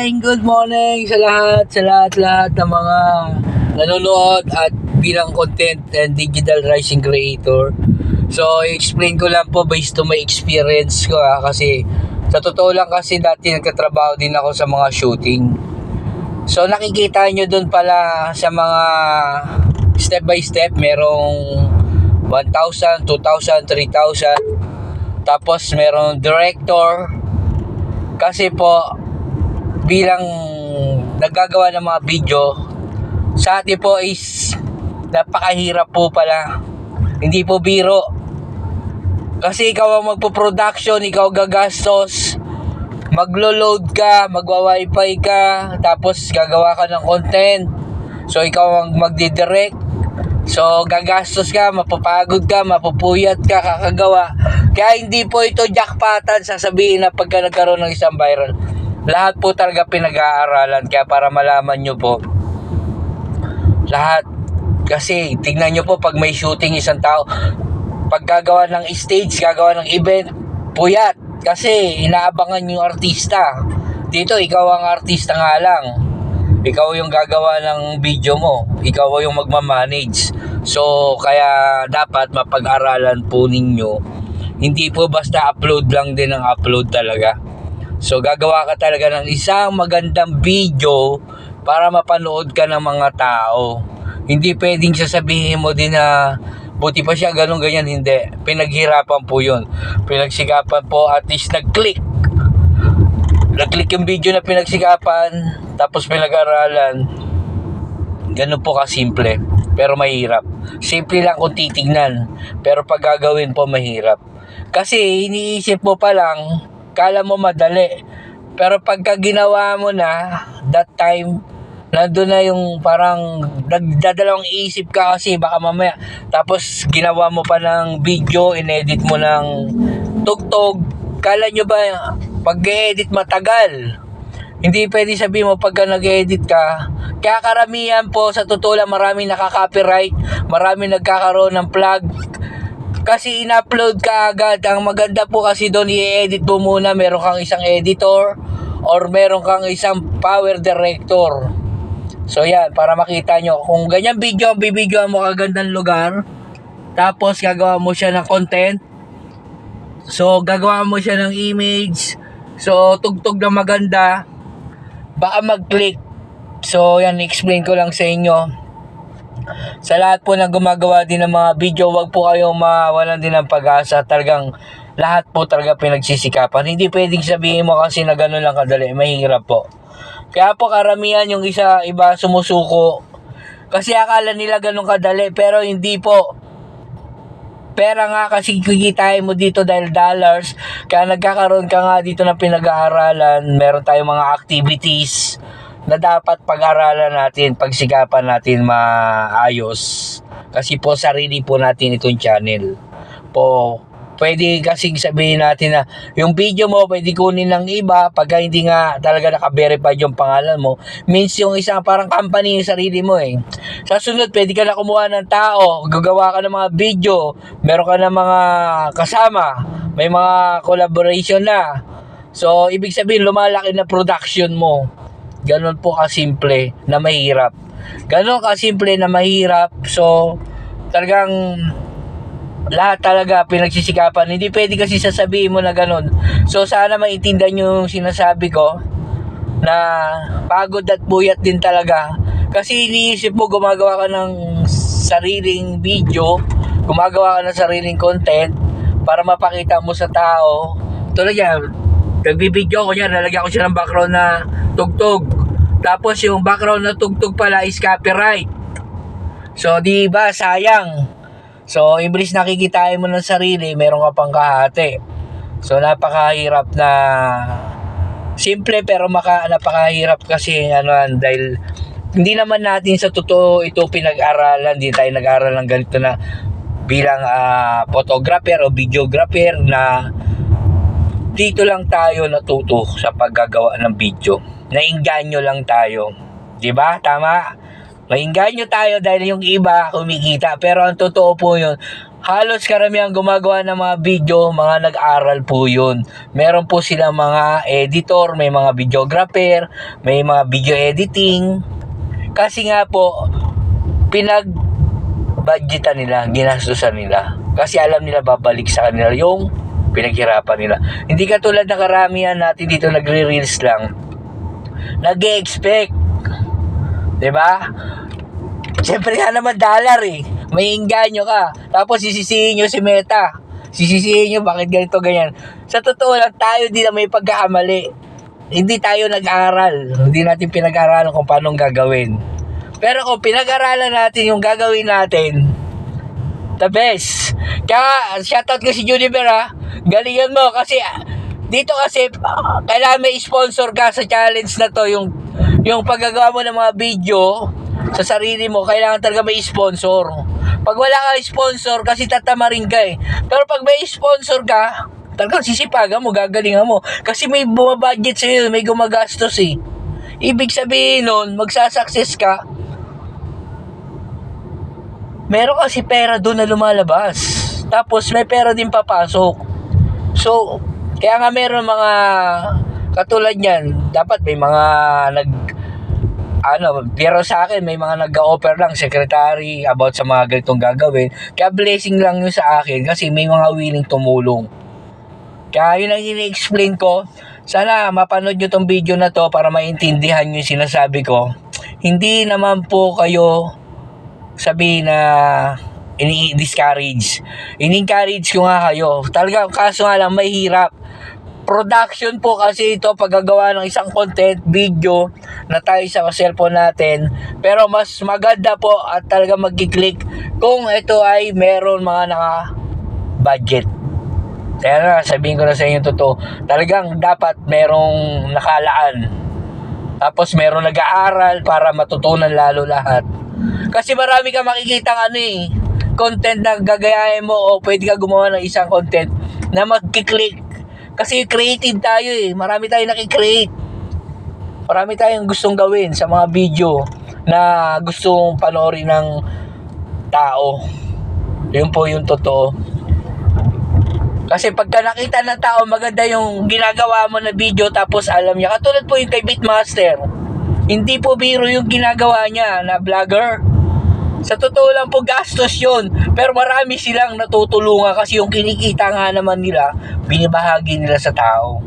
morning! Good morning sa lahat, sa lahat-lahat ng mga nanonood at bilang content and digital rising creator. So, explain ko lang po based to my experience ko ha, kasi sa totoo lang kasi dati nagkatrabaho din ako sa mga shooting. So, nakikita nyo dun pala sa mga step by step, merong 1,000, 2,000, 3,000. Tapos merong director, kasi po bilang nagagawa ng mga video sa atin po is napakahirap po pala hindi po biro kasi ikaw ang magpo-production ikaw gagastos maglo-load ka magwa-wifi ka tapos gagawa ka ng content so ikaw ang magdidirect So, gagastos ka, mapapagod ka, mapupuyat ka, kakagawa. Kaya hindi po ito jackpotan sasabihin na pagka nagkaroon ng isang viral. Lahat po talaga pinag-aaralan. Kaya para malaman nyo po, lahat. Kasi, tignan nyo po, pag may shooting isang tao, pag gagawa ng stage, gagawa ng event, puyat. Kasi, inaabangan yung artista. Dito, ikaw ang artista nga lang ikaw yung gagawa ng video mo ikaw yung magmamanage so kaya dapat mapag-aralan po ninyo hindi po basta upload lang din ang upload talaga so gagawa ka talaga ng isang magandang video para mapanood ka ng mga tao. Hindi pwedeng sasabihin mo din na buti pa siya ganun ganyan. Hindi. Pinaghirapan po yun. Pinagsikapan po at least nag-click. Nag-click yung video na pinagsikapan tapos pinag-aralan. Ganun po kasimple pero mahirap. Simple lang kung titignan pero pag gagawin po mahirap. Kasi iniisip mo pa lang kala mo madali. Pero pagka ginawa mo na that time nandun na yung parang nagdadalawang isip ka kasi baka mamaya tapos ginawa mo pa ng video inedit mo ng tugtog. Kala nyo ba pag edit matagal? Hindi pwede sabihin mo pagka nag-edit ka. Kaya karamihan po sa totoo lang marami nakaka-copyright marami nagkakaroon ng plug kasi in-upload ka agad ang maganda po kasi doon i-edit mo muna meron kang isang editor or meron kang isang power director so yan para makita nyo kung ganyan video ang bibidyoan mo kagandang lugar tapos gagawa mo siya ng content So, gagawa mo siya ng image. So, tugtog na maganda. Baka mag-click. So, yan, explain ko lang sa inyo. Sa lahat po na gumagawa din ng mga video, wag po kayong mawalan din ng pag-asa. Talagang lahat po talaga pinagsisikapan. Hindi pwedeng sabihin mo kasi na gano'n lang kadali. Mahirap po. Kaya po karamihan yung isa, iba sumusuko. Kasi akala nila ganun kadali, pero hindi po pera nga kasi kikitain mo dito dahil dollars. Kaya nagkakaroon ka nga dito ng pinag-aaralan. Meron tayong mga activities na dapat pag-aralan natin, pagsikapan natin maayos. Kasi po sarili po natin itong channel. Po, pwede kasing sabihin natin na yung video mo pwede kunin ng iba pagka hindi nga talaga naka-verify yung pangalan mo means yung isang parang company yung sarili mo eh sa sunod pwede ka na kumuha ng tao gagawa ka ng mga video meron ka ng mga kasama may mga collaboration na so ibig sabihin lumalaki na production mo ganun po kasimple na mahirap ganun kasimple na mahirap so talagang lahat talaga pinagsisikapan. Hindi pwede kasi sasabihin mo na ganun. So sana maintindihan nyo yung sinasabi ko na pagod at buyat din talaga. Kasi iniisip mo gumagawa ka ng sariling video, gumagawa ka ng sariling content para mapakita mo sa tao. Tulad yan, nagbibideo ko yan, nalagyan ko siya ng background na tugtog. Tapos yung background na tugtog pala is copyright. So, di ba, sayang. So, iblis nakikitain mo ng sarili, meron ka pang kahati. So, napakahirap na simple pero maka, napakahirap kasi ano dahil hindi naman natin sa totoo ito pinag-aralan, hindi tayo nag-aral ng ganito na bilang ah, photographer o videographer na dito lang tayo natuto sa paggagawa ng video. Nainganyo lang tayo. 'Di ba? Tama? Maingganyo tayo dahil yung iba kumikita. Pero ang totoo po yun, halos karamihan gumagawa ng mga video, mga nag-aral po yun. Meron po silang mga editor, may mga videographer, may mga video editing. Kasi nga po, pinag budgetan nila, ginastusan nila. Kasi alam nila babalik sa kanila yung pinaghirapan nila. Hindi katulad na karamihan natin dito nagre-reels lang. Nag expect 'Di ba? Siyempre nga naman dollar eh. May inganyo ka. Tapos sisisihin nyo si Meta. Sisisihin nyo bakit ganito ganyan. Sa totoo lang tayo din na may pagkakamali. Hindi tayo nag-aral. Hindi natin pinag-aralan kung paano gagawin. Pero kung pinag-aralan natin yung gagawin natin, the best. Kaya, shoutout ko si Juniper ha. Galingan mo kasi dito kasi ah, kailangan may sponsor ka sa challenge na to. Yung yung paggagawa mo ng mga video sa sarili mo kailangan talaga may sponsor. Pag wala ka sponsor kasi tatamarin ka eh. Pero pag may sponsor ka talagang sisipagan mo gagalingan mo. Kasi may bumabudget sa'yo may gumagastos eh. Ibig sabihin nun magsasucess ka. Meron kasi pera doon na lumalabas. Tapos may pera din papasok. So, kaya nga meron mga katulad niyan, dapat may mga nag ano, pero sa akin may mga nag-offer lang secretary about sa mga ganitong gagawin. Kaya blessing lang yun sa akin kasi may mga willing tumulong. Kaya yun ang ini-explain ko. Sana mapanood nyo tong video na to para maintindihan nyo yung sinasabi ko. Hindi naman po kayo sabi na ini-discourage. In-encourage ko nga kayo. Talaga, kaso nga lang, may hirap. Production po kasi ito paggagawa ng isang content, video na tayo sa cellphone natin. Pero mas maganda po at talaga magkiklik kung ito ay meron mga naka-budget. Kaya na, sabihin ko na sa inyo totoo, talagang dapat merong nakalaan. Tapos meron nag-aaral para matutunan lalo lahat. Kasi marami ka makikita ano eh, content na gagayahin mo o pwede ka gumawa ng isang content na magkiklik. Kasi creative tayo eh. Marami tayong nakikreate. Marami tayong gustong gawin sa mga video na gustong panoorin ng tao. Yun po yung totoo. Kasi pagka nakita ng tao maganda yung ginagawa mo na video tapos alam niya. Katulad po yung kay Beatmaster. Hindi po biro yung ginagawa niya na vlogger. Sa totoo lang po gastos yun. Pero marami silang natutulungan kasi yung kinikita nga naman nila, binibahagi nila sa tao.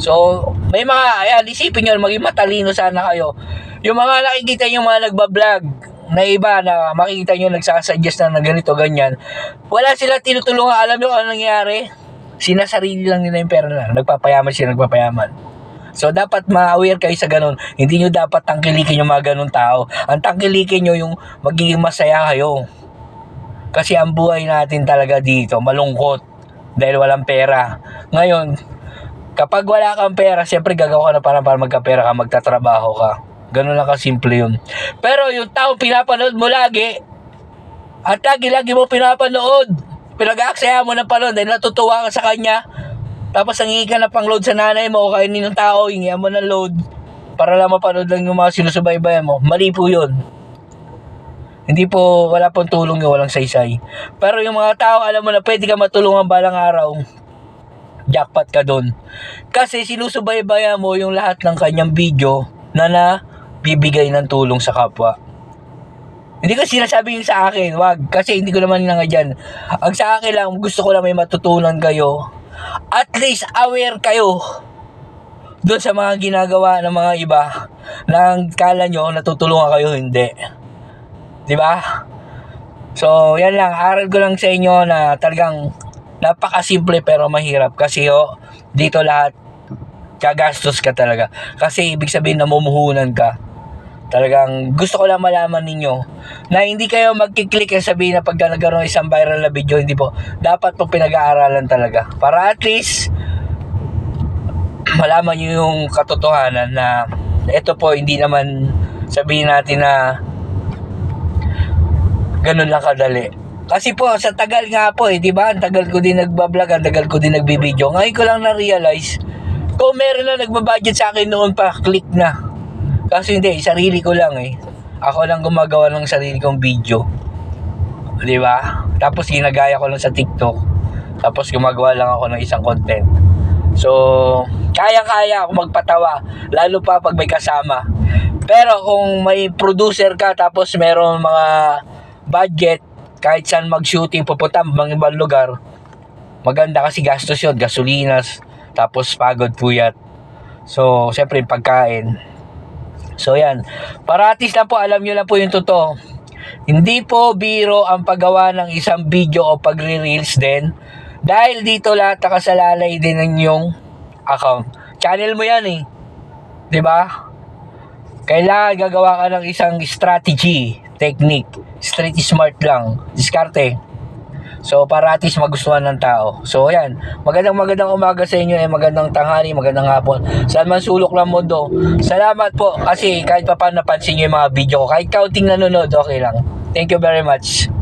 So, may mga, ayan, isipin nyo, maging matalino sana kayo. Yung mga nakikita nyo mga nagbablog, na iba na makikita nyo nagsasuggest na, na ganito, ganyan. Wala sila tinutulungan. Alam nyo kung ano nangyari? Sinasarili lang nila yung pera na. Nagpapayaman sila, nagpapayaman. So, dapat ma-aware kayo sa ganun. Hindi nyo dapat tangkilikin yung mga ganun tao. Ang tangkilikin nyo yung magiging masaya kayo. Kasi ang buhay natin talaga dito, malungkot. Dahil walang pera. Ngayon, kapag wala kang pera, siyempre gagawa ka na para, para magkapera ka, magtatrabaho ka. Ganun lang kasimple yun. Pero yung tao pinapanood mo lagi, at lagi-lagi mo pinapanood, pinag-aaksaya mo ng panood dahil natutuwa ka sa kanya, tapos nangingi ka na pang load sa nanay mo o kainin ng tao, hingi mo ng load para lang mapanood lang yung mga sinusubaybayan mo. Mali po yun. Hindi po, wala pong tulong yun, walang saysay. Pero yung mga tao, alam mo na pwede ka matulungan balang araw, jackpot ka doon. Kasi sinusubaybayan mo yung lahat ng kanyang video na na bibigay ng tulong sa kapwa. Hindi ko sinasabi yung sa akin, wag. Kasi hindi ko naman nga dyan. Ang sa akin lang, gusto ko lang may matutunan kayo. At least aware kayo doon sa mga ginagawa ng mga iba na kala nyo natutulungan kayo, hindi. Di ba? So, yan lang. Aral ko lang sa inyo na talagang napakasimple pero mahirap. Kasi oh, dito lahat gagastos ka talaga. Kasi ibig sabihin namumuhunan ka. Talagang gusto ko lang malaman ninyo na hindi kayo magkiklik at sabihin na pagka nagkaroon ng isang viral na video, hindi po. Dapat po pinag-aaralan talaga. Para at least malaman nyo yung katotohanan na ito po hindi naman sabihin natin na ganun lang kadali. Kasi po, sa tagal nga po eh, di ba? Ang tagal ko din nagbablog, ang tagal ko din nagbibideo. Ngayon ko lang na-realize, kung meron na nagbabudget sa akin noon pa, click na. Kasi hindi, sarili ko lang eh. Ako lang gumagawa ng sarili kong video. Di ba? Tapos ginagaya ko lang sa TikTok. Tapos gumagawa lang ako ng isang content. So, kaya-kaya ako magpatawa. Lalo pa pag may kasama. Pero kung may producer ka tapos meron mga budget kahit saan mag-shooting pupunta mga ibang lugar maganda kasi gastos yun gasolinas tapos pagod puyat so syempre pagkain so yan paratis lang po alam nyo lang po yung totoo hindi po biro ang paggawa ng isang video o pagre-reels din dahil dito lahat nakasalalay din ng inyong account channel mo yan eh ba kailangan gagawa ka ng isang strategy, technique. Street smart lang. Diskarte. So, para at least magustuhan ng tao. So, yan. Magandang magandang umaga sa inyo. Eh. Magandang tanghali, magandang hapon. Saan man sulok ng mundo. Salamat po. Kasi kahit pa paano napansin nyo yung mga video ko. Kahit counting nanonood, okay lang. Thank you very much.